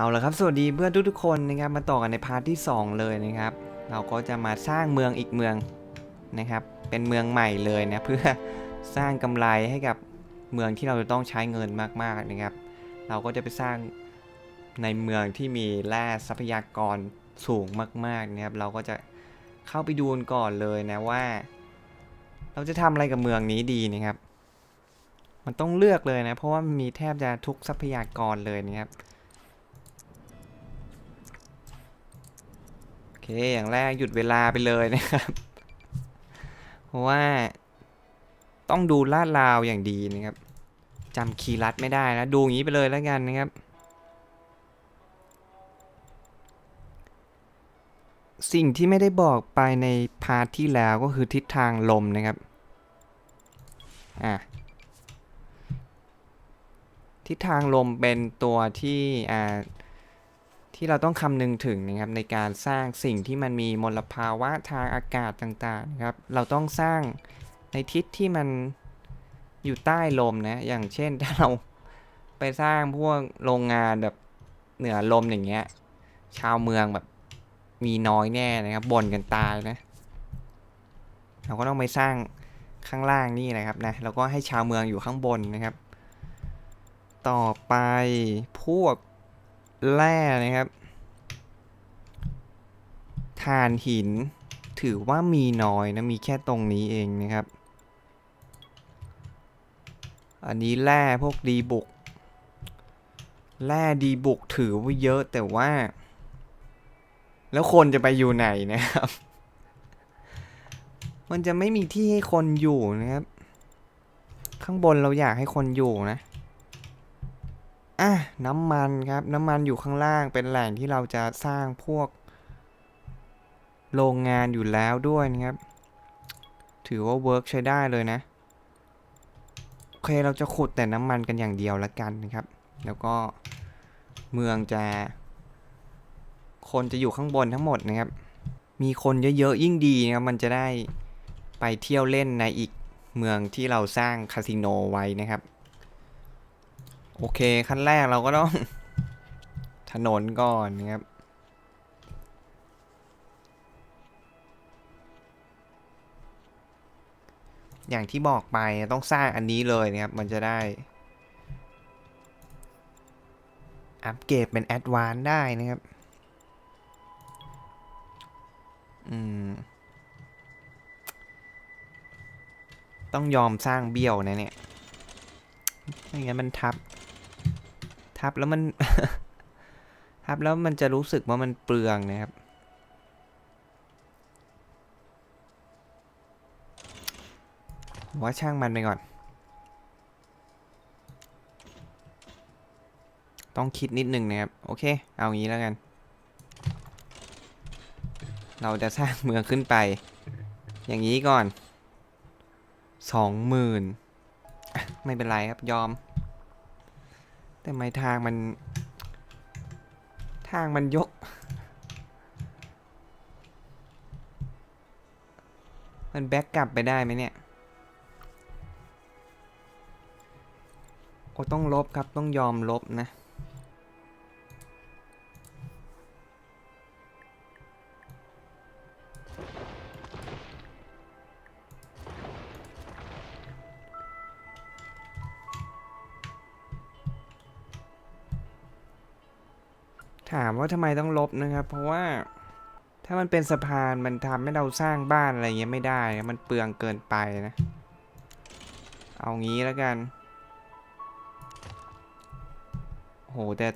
เอาละครับสวัสดีเพื่อนทุกๆคนนะครับมาต่อกันในพาร์ทที่ 2 เลยนะครับ เราก็จะมาสร้างเมืองอีกเมืองนะครับ เป็นเมืองใหม่เลยนะเพื่อสร้างกำไรให้กับเมืองที่เราจะต้องใช้เงินมากๆนะครับ เราก็จะไปสร้างในเมืองที่มีแร่ทรัพยากรสูงมากๆนะครับ เราก็จะเข้าไปดูก่อนเลยนะว่า เราจะทำอะไรกับเมืองนี้ดีนะครับ มันต้องเลือกเลยนะเพราะว่ามีแทบจะทุกทรัพยากรเลยนะครับ เคอย่างแรกหยุดเวลาไปเลยนะครับ เพราะว่าต้องดูลาดราวอย่างดีนะครับจำคีย์ลัดไม่ได้แล้วดูอย่างนี้ไปเลยแล้วกันนะครับสิ่งที่ไม่ได้บอกไปในพาร์ทที่แล้วก็คือทิศทางลมนะครับ อะ ทิศทางลมเป็นตัวที่อ่า ที่เราต้องคำนึงถึงนะครับในการสร้างสิ่งที่มันมีมลภาวะทางอากาศต่างๆครับ เราต้องสร้างในทิศที่มันอยู่ใต้ลมนะ อย่างเช่นถ้าเราไปสร้างพวกโรงงานแบบเหนือลมอย่างเงี้ย ชาวเมืองแบบมีน้อยแน่นะครับบ่นกันตายนะ เราก็ต้องไปสร้างข้างล่างนี่นะครับนะแล้วก็ให้ชาวเมืองอยู่ข้างบนนะครับ ต่อไปพวก แร่นะครับถ่านหินถือว่ามีน้อยนะ มีแค่ตรงนี้เองนะครับ อันนี้แร่พวกดีบุก แร่ดีบุกถือว่าเยอะแต่ว่า แล้วคนจะไปอยู่ไหนนะครับ มันจะไม่มีที่ให้คนอยู่นะครับ ข้างบนเราอยากให้คนอยู่นะ อะน้ำมันครับ น้ำมันอยู่ข้างล่างเป็นแหล่งที่เราจะสร้างพวก โรงงานอยู่แล้วด้วยนะครับ ถือว่าเวิร์กใช้ได้เลยนะโอเคเราจะขุดแต่น้ำมันกันอย่างเดียวละกันนะครับ แล้วก็เมืองจะ คนจะอยู่ข้างบนทั้งหมดนะครับ มีคนเยอะๆยิ่งดีนะครับมันจะได้ไปเที่ยวเล่นในอีกเมืองที่เราสร้างคาสิโนไว้นะครับ โอเคขั้นแรกเราก็ต้อง ถนนก่อนนะครับ อย่างที่บอกไปต้องสร้างอันนี้เลยนะครับ มันจะได้ อัปเกรดเป็นแอดวานได้นะครับ อืม ต้องยอมสร้างเบี้ยวนะเนี่ยไม่งั้นมันทับ ทับแล้วมัน ทับแล้วมันจะรู้สึกว่ามันเปลืองนะครับ ว่าช่างมันไปก่อน ต้องคิดนิดนึงนะครับ โอเค เอางี้แล้วกัน เราจะสร้างเมืองขึ้นไป อย่างนี้ก่อนสองหมื่นไม่เป็นไรครับยอม แต่ไม่ทางมัน ทางมันยกมันแบ็กกลับไปได้ไหมเนี่ย โอ้ต้องลบครับต้องยอมลบนะ ถามว่าทำไมต้องลบนะครับ เพราะว่าถ้ามันเป็นสะพานมันทำให้เราสร้างบ้านอะไรเงี้ยไม่ได้นะมันเปลืองเกินไปนะ เอางี้แล้วกัน โหแต่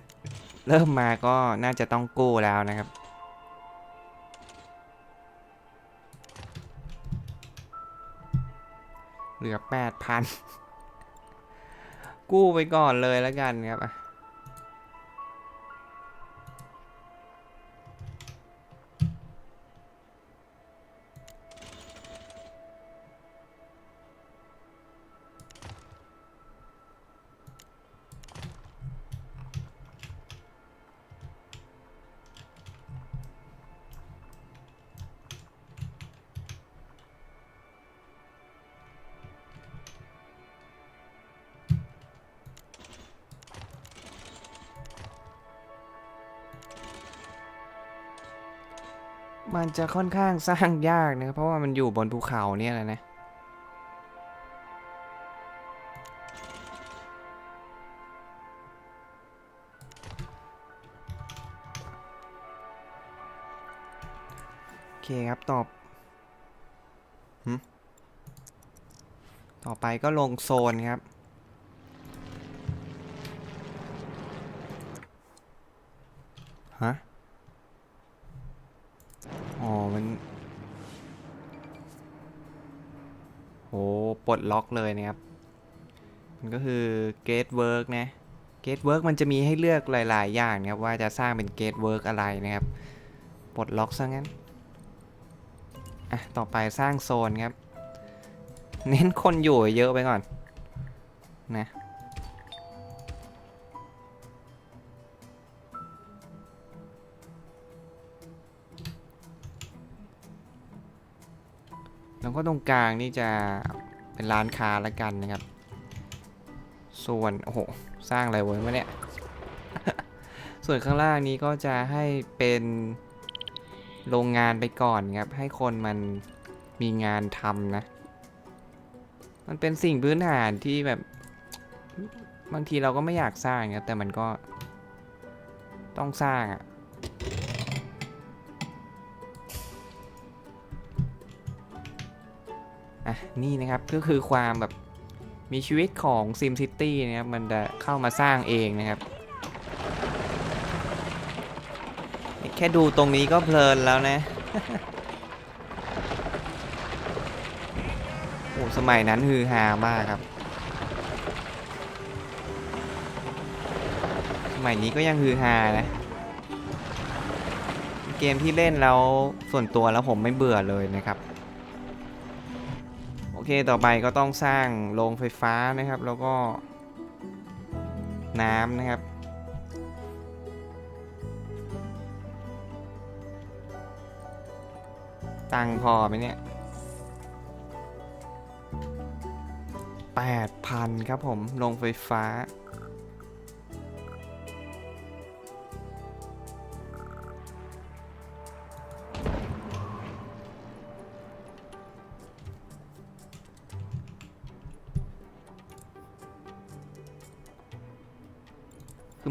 เริ่มมาก็น่าจะต้องกู้แล้วนะครับ เหลือแปดพัน กู้ไปก่อนเลยแล้วกันครับ มันจะค่อนข้างสร้างยากนะครับเพราะว่ามันอยู่บนภูเขาเนี่ยแหละนะโอเคครับตอบหึต่อไปก็ลงโซนครับฮะอ๋อ มันโหปลดล็อกเลยนะครับ มันก็คือ Gate Work นะ Gate Work มันจะมีให้เลือกหลาย ๆ อย่างนะครับ ว่าจะสร้างเป็น Gate Work อะไรนะครับ ปลดล็อกซะงั้น อะ ต่อไปสร้างโซนครับ เน้นคนอยู่เยอะไปก่อน นะ แล้วก็ตรงกลางนี่จะเป็นร้านค้าละกันนะครับ ส่วนโอ้โหสร้างอะไรไว้วะเนี่ย ส่วนข้างล่างนี้ก็จะให้เป็นโรงงานไปก่อนครับ ให้คนมันมีงานทำนะ มันเป็นสิ่งพื้นฐานที่แบบบางทีเราก็ไม่อยากสร้างครับแต่มันก็ต้องสร้างอะ อะนี่นะครับก็คือความแบบมีชีวิตของ SimCity นะครับมันจะเข้ามาสร้างเองนะครับ แค่ดูตรงนี้ก็เพลินแล้วนะโอ้สมัยนั้นฮือฮามากครับ สมัยนี้ก็ยังฮือฮานะเกมที่เล่นแล้วส่วนตัวแล้วผมไม่เบื่อเลยนะครับ เคต่อไปก็ต้องสร้างโรงไฟฟ้านะครับ แล้วก็น้ำนะครับ ตังพอไหมเนี่ย8,000 ครับผม โรงไฟฟ้า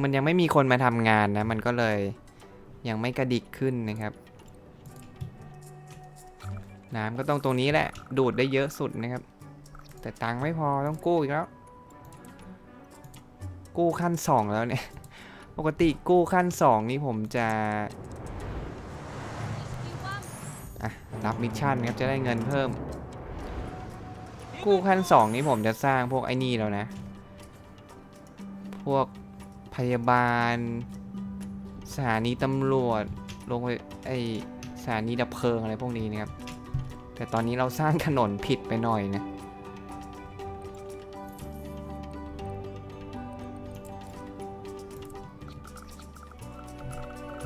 คือมันยังไม่มีคนมาทำงานนะ มันก็เลยยังไม่กระดิกขึ้นนะครับ น้ำก็ต้องตรงนี้แหละ ดูดได้เยอะสุดนะครับ แต่ตังค์ไม่พอต้องกู้อีกแล้ว กู้ขั้นสองแล้วเนี่ย ปกติกู้ขั้นสองนี่ผมจะอะรับมิชชั่นครับจะได้เงินเพิ่ม กู้ขั้นสองนี้ผมจะสร้างพวกไอ้นี่แล้วนะ พวก พยาบาล สถานีตำรวจโรงไฟไอสถานีดับเพลิงอะไรพวกนี้นะครับ แต่ตอนนี้เราสร้างถนนผิดไปหน่อยนะ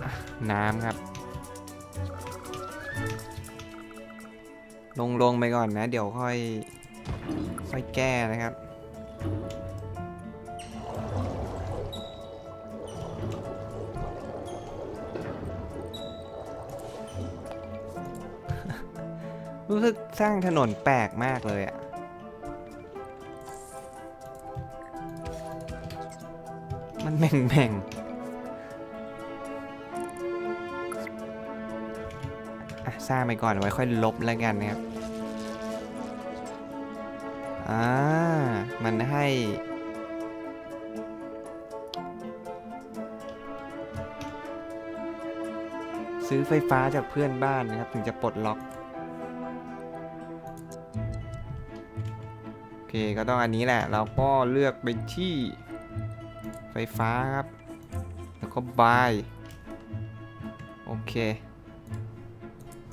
อะน้ำครับ ลงลงไปก่อนนะ เดี๋ยวค่อย ค่อยแก้นะครับ สร้างถนนแปลกมากเลยอะมันแม่งแม่งอะสร้างไปก่อนไว้ค่อยลบแล้วกันนะครับอ่ามันให้ซื้อไฟฟ้าจากเพื่อนบ้านนะครับ ถึงจะปลดล็อก เคก็ต้องอันนี้แหละ เราก็เลือกไปที่ไฟฟ้าครับ แล้วก็บาย โอเค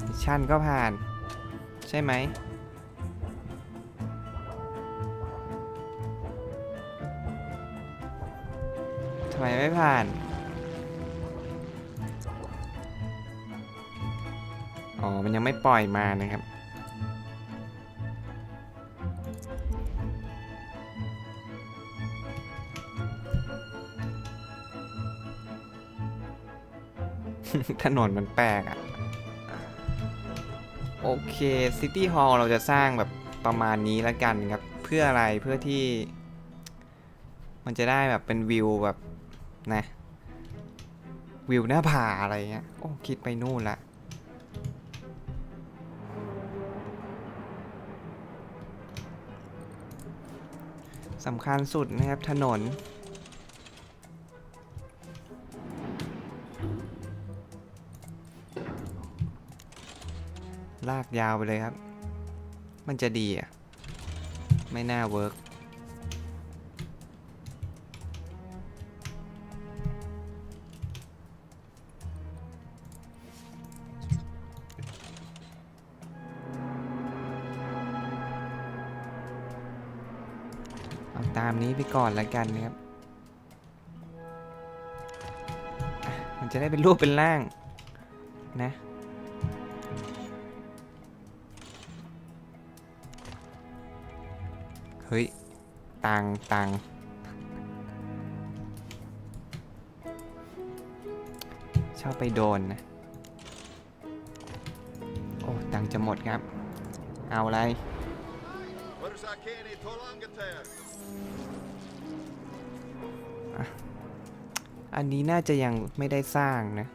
มิชชั่นก็ผ่าน ใช่ไหมทำไมไม่ผ่านอ๋อ มันยังไม่ปล่อยมานะครับ ถนนมันแปลกอะ่ะโอเคซิตี้ฮอลล์เราจะสร้างแบบประมาณนี้แล้วกันครับ เพื่ออะไรเพื่อที่ มันจะได้แบบเป็นวิวแบบนะวิวหน้าผาอะไรเงี้ย โอ้ คิดไปนู่นละ สำคัญสุดนะครับ ถนน ยาวไปเลยครับ มันจะดีอะ ไม่น่าเวิร์กเอาตามนี้ไปก่อนแล้วกันนะครับ มันจะได้เป็นรูปเป็นร่างนะ ตังตังชอบไปโดนนะ โอ้ ตังค์จะหมดครับ เอาอะไร Versakeni Tolangater. อันนี้น่าจะยังไม่ได้สร้างนะ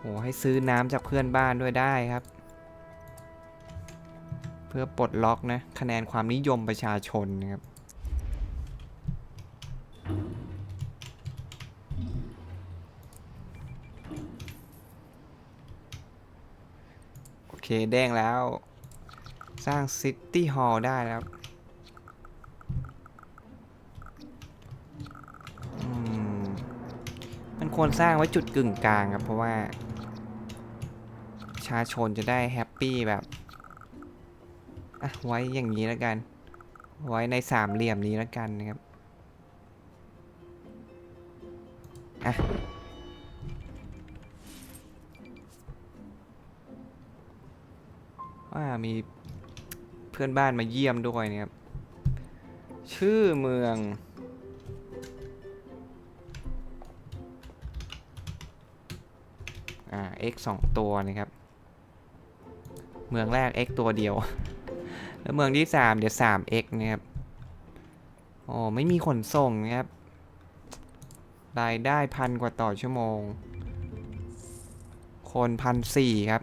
โอ้ให้ซื้อน้ำจากเพื่อนบ้านด้วยได้ครับเพื่อปลดล็อกนะคะแนนความนิยมประชาชนนะครับโอเคแดงแล้ว สร้างซิตี้ฮอลล์ได้แล้วมมันควรสร้างไว้จุดกึ่งกลางครับ เพราะว่าประชาชนจะได้แฮปปี้แบบ อะไว้อย่างนี้แล้วกัน ไว้ในสามเหลี่ยมนี้แล้วกันนะครับอะว่ามีเพื่อนบ้านมาเยี่ยมด้วยนะครับ ชื่อเมือง อ่า x สองตัวนะครับ เมืองแรก x ตัวเดียว แล้วเมืองที่สามเดี๋ยวสาม x นะครับโอ้ไม่มีขนส่งนะครับรายได้พันกว่าต่อชั่วโมง คนพันสี่ครับ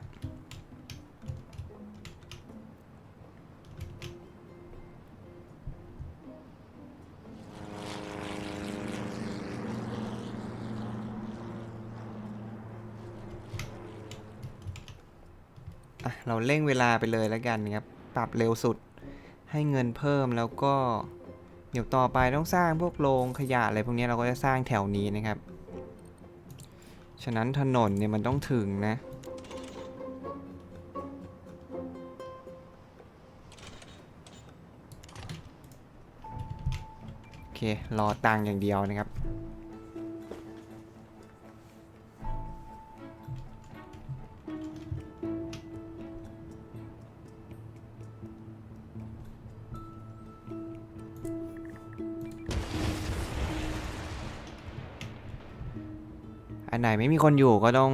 อะเราเร่งเวลาไปเลยแล้วกันนะครับ ปรับเร็วสุด ให้เงินเพิ่มแล้วก็ เดี๋ยวต่อไปต้องสร้างพวกโรงขยะอะไรพวกนี้เราก็จะสร้างแถวนี้นะครับ ฉะนั้นถนนเนี่ยมันต้องถึงนะโอเครอตังอย่างเดียวนะครับ ไหนไม่มีคนอยู่ก็ต้อง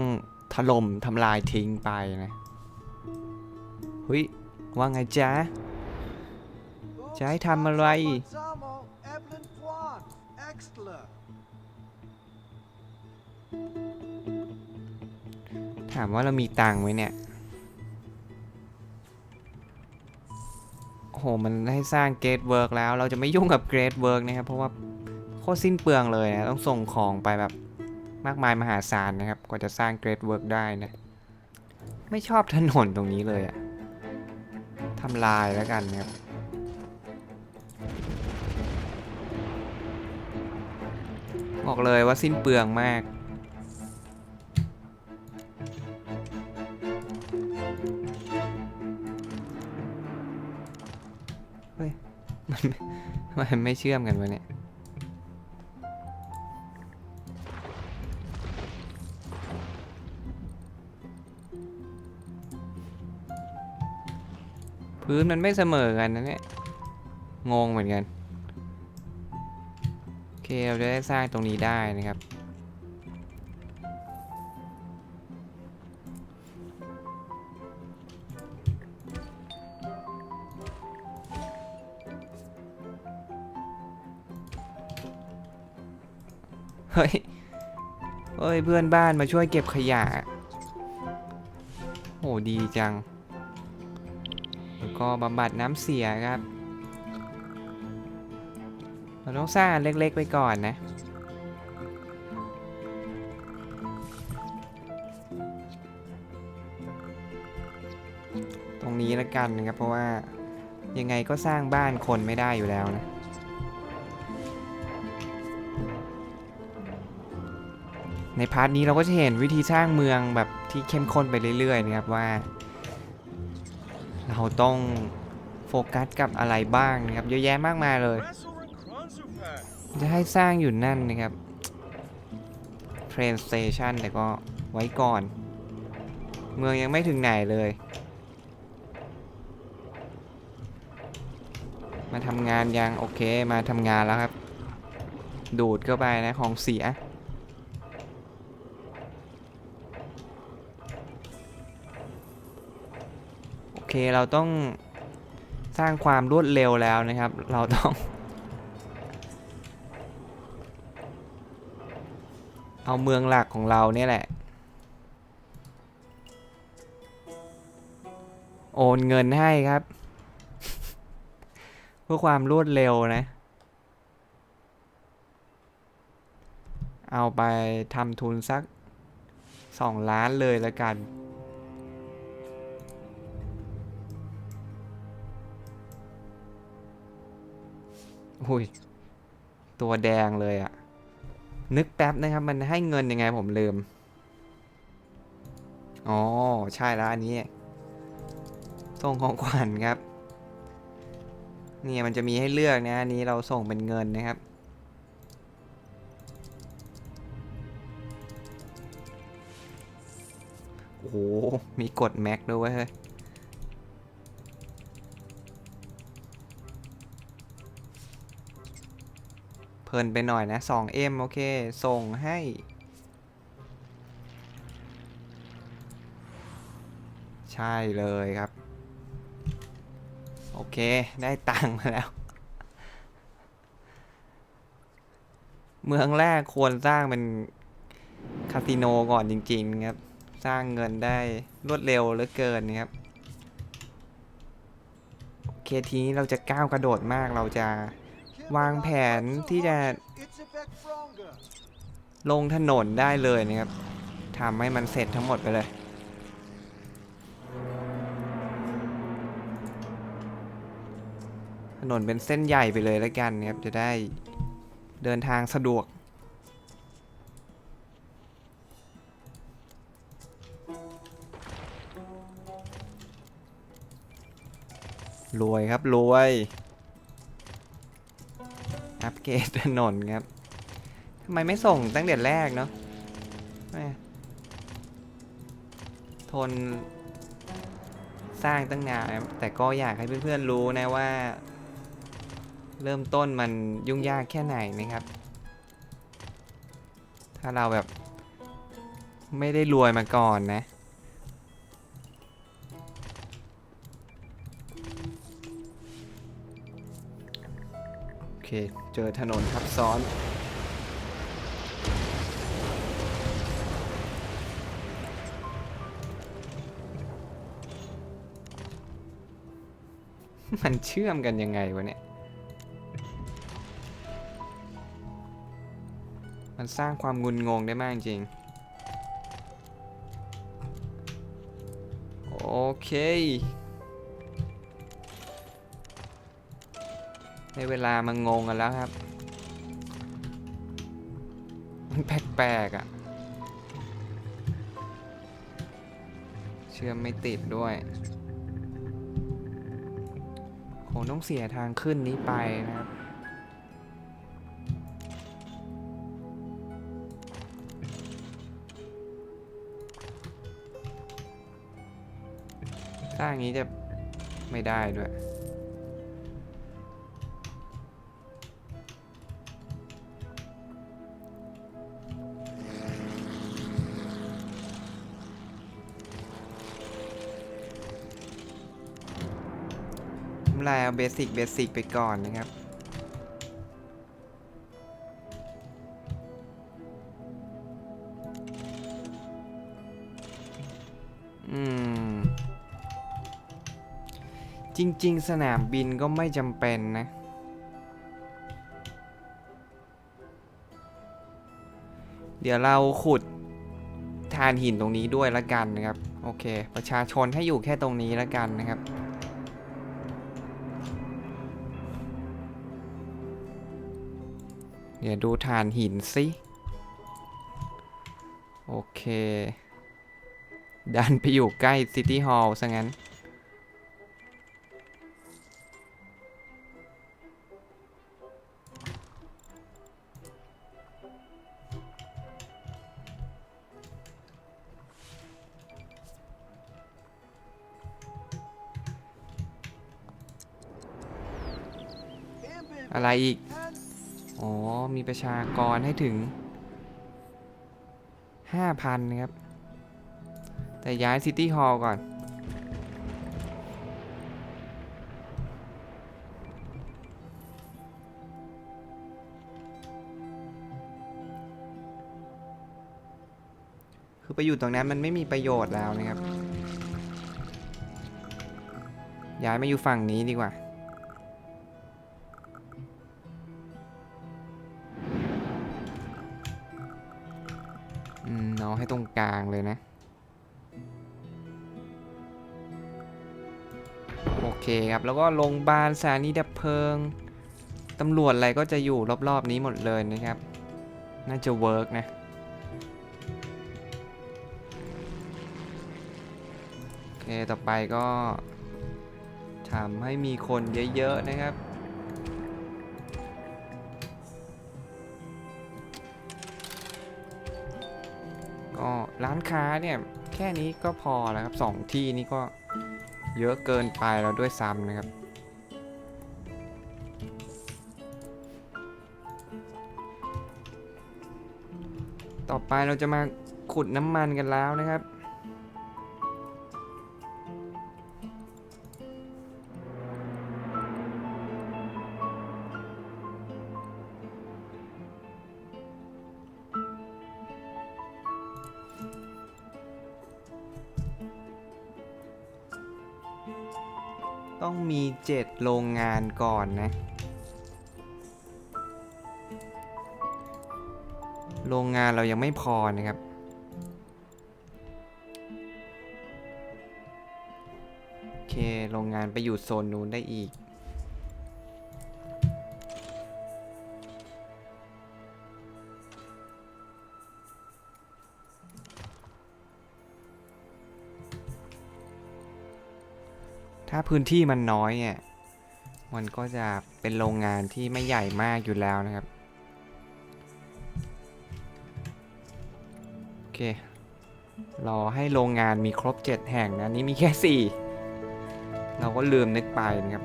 ถล่มทำลายทิ้งไปนะเฮ้ยว่าไงจ๊ะจะให้ทำอะไร ถามว่าเรามีตังค์ไหมเนี่ย โอ้โห มันให้สร้างเกรดเวิร์กแล้ว เราจะไม่ยุ่งกับเกรดเวิร์กนะครับ เพราะว่าโคตรสิ้นเปลืองเลยนะ ต้องส่งของไปแบบ มากมายมหาศาลนะครับกว่าจะสร้างเกรดเวิร์กได้นะไม่ชอบถนนตรงนี้เลยอะทำลายแล้วกันนะครับบอกเลยว่าสิ้นเปลืองมาก เฮ้ย มันไม่มันไม่เชื่อมกันวะเนี่ย พื้นมันไม่เสมอกันนะเนี่ย งงเหมือนกัน โอเค เราจะได้สร้างตรงนี้ได้นะครับ เฮ้ย เฮ้ย เพื่อนบ้านมาช่วยเก็บขยะ โห ดีจัง ก็บำบัดน้ำเสียครับ เราต้องสร้างเล็กๆไปก่อนนะ ตรงนี้ละกันนะครับ เพราะว่ายังไงก็สร้างบ้านคนไม่ได้อยู่แล้วนะในพาร์ทนี้เราก็จะเห็นวิธีสร้างเมืองแบบที่เข้มข้นไปเรื่อยๆนะครับว่า เราต้องโฟกัสกับอะไรบ้างนะครับ เยอะแยะมากมายเลย จะให้สร้างอยู่นั่นนะครับ Train Station แต่ก็ไว้ก่อน เมืองยังไม่ถึงไหนเลย มาทำงานยังโอเคมาทำงานแล้วครับ ดูดเข้าไปนะของเสีย เคเราต้องสร้างความรวดเร็วแล้วนะครับ เราต้อง เอาเมืองหลักของเราเนี่ยแหละ โอนเงินให้ครับ เพื่อความรวดเร็วนะ เอาไปทำทุนสักสองล้านเลยล้วกัน อุ้ยตัวแดงเลยอะนึกแป๊บนะครับ มันให้เงินยังไงผมลืม อ๋อ ใช่แล้วอันนี้ส่งของขวัญครับ เนี่ยมันจะมีให้เลือกนะ อันนี้เราส่งเป็นเงินนะครับ โอ้โห มีกดแม็กด้วยเวยเฮ้ย เพลินไปหน่อยนะ 2M โอเค ส่งให้ ใช่เลยครับ โอเค ได้ตังค์มาแล้ว เมืองแรกควรสร้างเป็นคาสิโนก่อนจริง ๆ ครับ สร้างเงินได้รวดเร็วเหลือเกินครับ โอเคทีนี้เราจะก้าวกระโดดมากเราจะ วางแผนที่จะลงถนนได้เลยนะครับทำให้มันเสร็จทั้งหมดไปเลย ถนนเป็นเส้นใหญ่ไปเลยแล้วกันนะครับ จะได้เดินทางสะดวก รวยครับรวย อัปเกรดถนนครับทำไมไม่ส่งตั้งแต่แรกเนาะทนสร้างตั้งนานแต่ก็อยากให้เพื่อนๆรู้นะว่า เริ่มต้นมันยุ่งยากแค่ไหนนะครับ ถ้าเราแบบไม่ได้รวยมาก่อนนะโอเค จอถนนทับซ้อน มันเชื่อมกันยังไงวะเนี่ย มันสร้างความงุนงงได้มากจริง โอเค ในเวลามางงกันแล้วครับ มันแปลกๆอะ่ะ เชื่อมไม่ติดด้วย คงต้องเสียทางขึ้นนี้ไปนะครับสร้างอย่างนี้จะไม่ได้ด้วยำลายเบสิกเบสิกไปก่อนนะครับ อืม จริง ๆ สนามบินก็ไม่จำเป็นนะ เดี๋ยวเราขุดทานหินตรงนี้ด้วยละกันนะครับ โอเค ประชาชนให้อยู่แค่ตรงนี้ละกันนะครับ เดี๋ยวดูฐานหินสิ โอเค ดันไปอยู่ใกล้ซิตี้ฮอลล์ซะงั้น อะไรอีก มีประชากรให้ถึง 5,000นะครับ แต่ย้ายซิตี้ฮอลล์ก่อน คือไปอยู่ตรงนั้นมันไม่มีประโยชน์แล้วนะครับ ย้ายมาอยู่ฝั่งนี้ดีกว่า เอาให้ตรงกลางเลยนะ โอเคครับ แล้วก็โรงพยาบาลสถานีดับเพลิงตำรวจอะไรก็จะอยู่รอบๆนี้หมดเลยนะครับ น่าจะเวิร์กนะ โอเค ต่อไปก็ทำให้มีคนเยอะๆนะครับ ร้านค้าเนี่ยแค่นี้ก็พอแล้วครับสองที่นี่ก็เยอะเกินไปแล้วด้วยซ้ำนะครับ ต่อไปเราจะมาขุดน้ำมันกันแล้วนะครับ ต้องมีเจ็ดโรงงานก่อนนะ โรงงานเรายังไม่พอนะครับ โอเค โรงงานไปอยู่โซนนู้นได้อีก พื้นที่มันน้อยเนี่ยมันก็จะเป็นโรงงานที่ไม่ใหญ่มากอยู่แล้วนะครับ โอเครอให้โรงงานมีครบ 7 แห่งนะ นี้มีแค่ 4 เราก็ลืมนึกไปนะครับ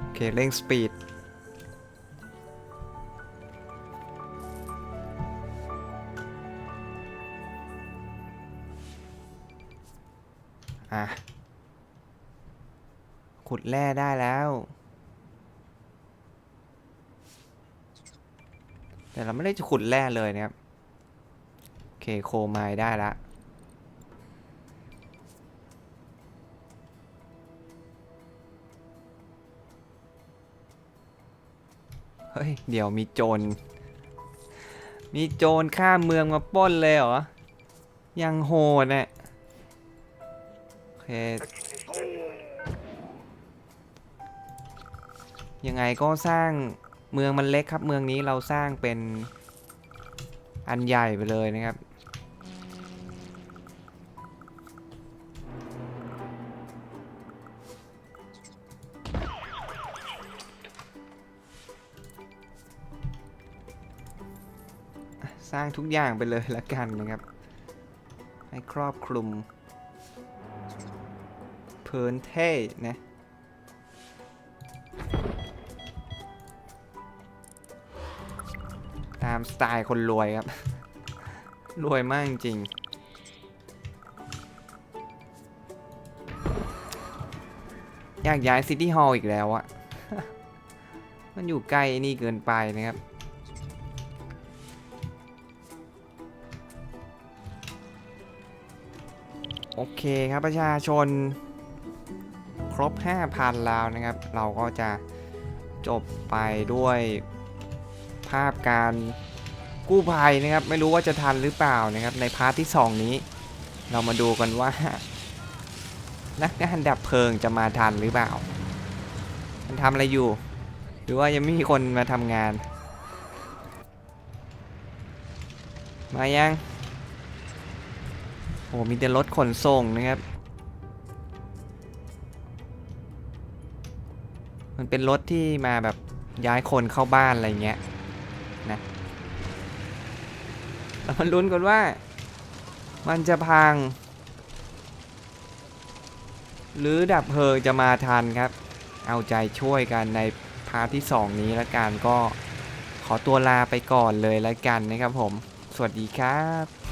โอเค เร่งสปีด แร่ได้แล้ว แต่เราไม่ได้จะขุดแร่เลยนะครับ โอเคโคไมล์ได้ละเฮ้ย เดี๋ยวมีโจร มีโจรข้ามเมืองมาป้นเลยเหรอ ยังโหดเนี่ยโอเค ยังไงก็สร้างเมืองมันเล็กครับ เมืองนี้เราสร้างเป็นอันใหญ่ไปเลยนะครับ สร้างทุกอย่างไปเลยละกันนะครับ ให้ครอบคลุมพื้นเท่นะามสไตล์คนรวยครับ รวยมากจริงอยากย้ายซิตี้ฮอลล์อีกแล้วอะมันอยู่ใกล้นี่เกินไปนะครับ โอเคครับประชาชน ครบ 5,000 แล้วนะครับ เราก็จะจบไปด้วยภาพการ กู้ภัยนะครับ ไม่รู้ว่าจะทันหรือเปล่านะครับ ในพาร์ทที่ 2 นี้ เรามาดูกันว่า นักงานดับเพลิงจะมาทันหรือเปล่า มันทำอะไรอยู่ หรือว่ายังไม่มีคนมาทำงาน มายังโอ้มีแต่รถขนส่งนะครับ มันเป็นรถที่มาแบบย้ายคนเข้าบ้านอะไรเงี้ยนะ แล้วมันลุ้นกันว่า มันจะพัง หรือดับเพลิงจะมาทันครับ เอาใจช่วยกันในพาร์ทที่ 2 นี้ละกันก็ขอตัวลาไปก่อนเลยละกันนะครับผม สวัสดีครับ